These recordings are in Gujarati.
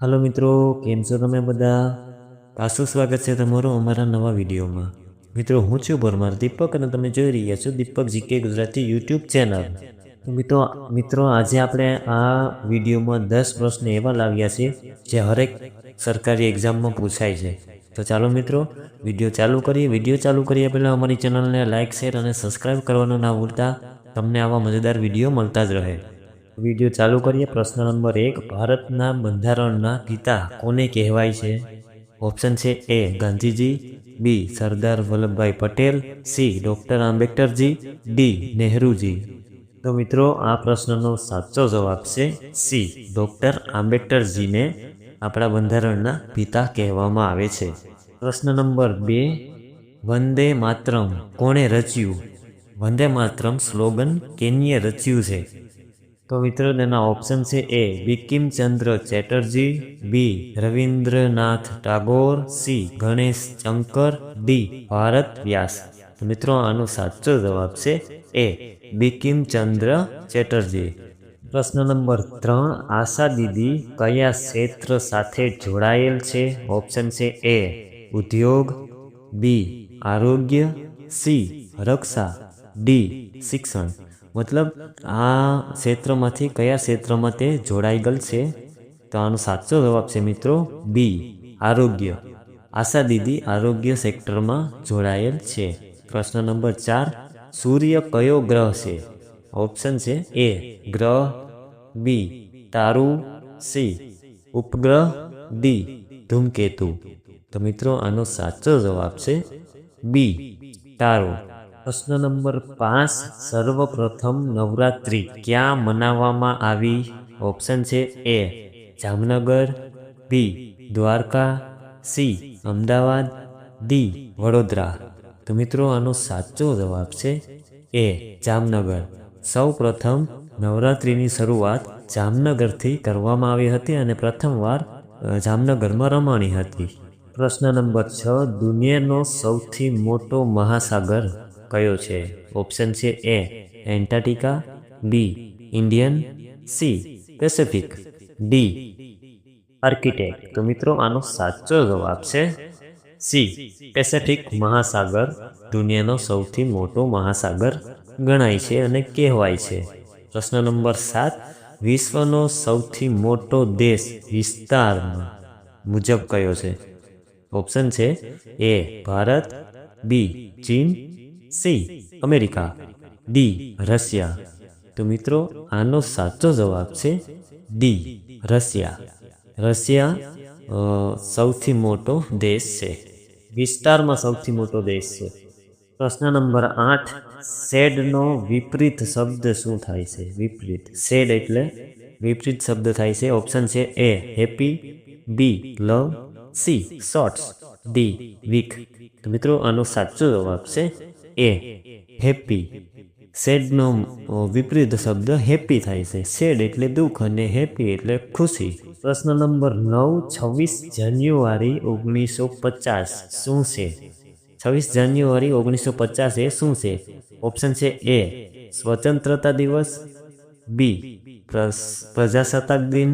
હાલો મિત્રો, કેમ છો તમે બધા? પાછું સ્વાગત છે તમારું અમારા નવા વિડીયોમાં. મિત્રો, હું છું પરમાર દીપક અને તમે જોઈ રહ્યા છો Deepak GK Gujarati YouTube channel. મિત્રો મિત્રો, આજે આપણે આ વિડીયોમાં દસ પ્રશ્ન એવા લાવ્યા છે જે હરેક સરકારી એક્ઝામમાં પૂછાય છે. તો ચાલો મિત્રો, વીડિયો ચાલુ કરીએ. વીડિયો ચાલુ કરીએ પહેલાં અમારી ચેનલને લાઇક શેર અને સબસ્ક્રાઈબ કરવાનું ના ભૂલતા. તમને આવા મજેદાર વીડિયો મળતા જ રહે. વીડિયો ચાલુ કરીએ, પ્રશ્ન નંબર એક, ભારતના બંધારણના પિતા કોને કહેવાય છે? ઓપ્શન છે A, Gandhiji, B, Sardar Vallabhbhai Patel, C, doctor Ambedkarji, D, Nehruji. તો મિત્રો, આ પ્રશ્નનો સાચો જવાબ છે સી, ડૉક્ટર આંબેડકરજીને આપણા બંધારણના પિતા કહેવામાં આવે છે. પ્રશ્ન નંબર બે, વંદે માતરમ કોણે રચ્યું? વંદે માતરમ સ્લોગન કેનીએ રચ્યું છે. તો મિત્રો, તેના ઓપ્શન છે A Bankimchandra Chatterjee B Rabindranath Tagore C Ganesh Shankar D Bharat Vyas. મિત્રો, આનો સાચો જવાબ છે એ બિકિમચંદ્ર ચેટર્જી. પ્રશ્ન નંબર ત્રણ, આશા દીદી કયા ક્ષેત્ર સાથે જોડાયેલ છે? ઓપ્શન છે એ ઉદ્યોગ બી આરોગ્ય સી રક્ષા ડી શિક્ષણ. મતલબ આ ક્ષેત્રમાંથી કયા ક્ષેત્રમાં તે જોડાઈ ગયેલ છે? તો આનો સાચો જવાબ છે મિત્રો બી આરોગ્ય. આશા દીદી આરોગ્ય સેક્ટરમાં જોડાયેલ છે. પ્રશ્ન નંબર ચાર, સૂર્ય કયો ગ્રહ છે? ઓપ્શન છે એ ગ્રહ. બી તારું. સી ઉપગ્રહ. ડી ધૂમકેતુ. તો મિત્રો આનો સાચો જવાબ છે બી તારું. પ્રશ્ન નંબર પાંચ, સર્વપ્રથમ નવરાત્રિ ક્યાં મનાવવામાં આવી? ઓપ્શન છે A, Jamnagar, B, Dwarka, C, Ahmedabad, D, Vadodara. તો મિત્રો, આનો સાચો જવાબ છે એ, જામનગર. સૌ પ્રથમ નવરાત્રિની શરૂઆત જામનગરથી કરવામાં આવી હતી અને પ્રથમવાર જામનગરમાં રમાણી હતી. પ્રશ્ન નંબર છ, દુનિયાનો સૌથી મોટો મહાસાગર. કયો છે? ઓપ્શન છે A Antarctica B Indian C Pacific D Arctic તો મિત્રો, આનો સાચો જવાબ છે સી પેસેફિક મહાસાગર. દુનિયાનો સૌથી મોટો મહાસાગર ગણાય છે અને કહેવાય છે. પ્રશ્ન નંબર સાત, વિશ્વનો સૌથી મોટો દેશ વિસ્તારમાં મુજબ કયો છે? ઓપ્શન છે એ ભારત બી ચીન સી, અમેરિકા. D, Russia. તો મિત્રો, આનો સાચો જવાબ છે ડી, રશિયા. રશિયા સૌથી મોટો દેશ છે. વિસ્તારમાં સૌથી મોટો દેશ છે. પ્રશ્ન નંબર આઠ, શેડનો વિપરીત શબ્દ શું થાય છે? વિપરીત. શેડ એટલે વિપરીત શબ્દ થાય છે. ઓપ્શન છે A, happy. B, love. C, shorts. D, week. મિત્રો, આનો સાચો જવાબ છે એ હેપી સેડનો વિપરીત શબ્દ હેપી થાય છે. સેડ એટલે દુઃખ અને હેપી એટલે ખુશી. પ્રશ્ન નંબર નવ, છવ્વીસ જાન્યુઆરી ઓગણીસો પચાસ શું છે? છવ્વીસ જાન્યુઆરી ઓગણીસો પચાસ એ શું છે? ઓપ્શન છે એ સ્વતંત્રતા દિવસ. બી પ્રજાસત્તાક દિન.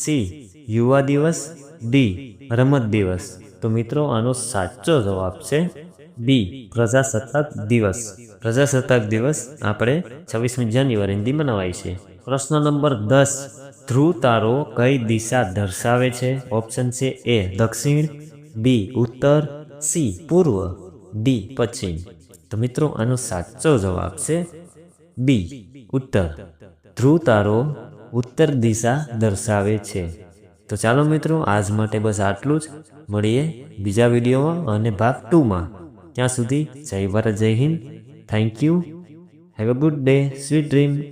સી યુવા દિવસ. ડી રમત દિવસ. તો મિત્રો, આનો સાચો જવાબ છે બી પ્રજાસત્તાક દિવસ. પ્રજાસત્તાક દિવસ આપણે છવ્વીસમી જાન્યુઆરીથી મનાવાય છે. પ્રશ્ન નંબર દસ, ધ્રુવ તારો કઈ દિશા દર્શાવે છે? ઓપ્શન છે એ, દક્ષિણ, બી, ઉત્તર, સી, પૂર્વ, ડી, પશ્ચિમ. તો મિત્રો, આનો સાચો જવાબ છે બી, ઉત્તર. ધ્રુવ તારો ઉત્તર દિશા દર્શાવે છે. તો ચાલો મિત્રો, આજ માટે બસ આટલું જ. મળીએ બીજા વિડીયોમાં અને ભાગ ટુમાં. ત્યાં સુધી જય ભારત જય Hind. Thank you have a good day sweet dream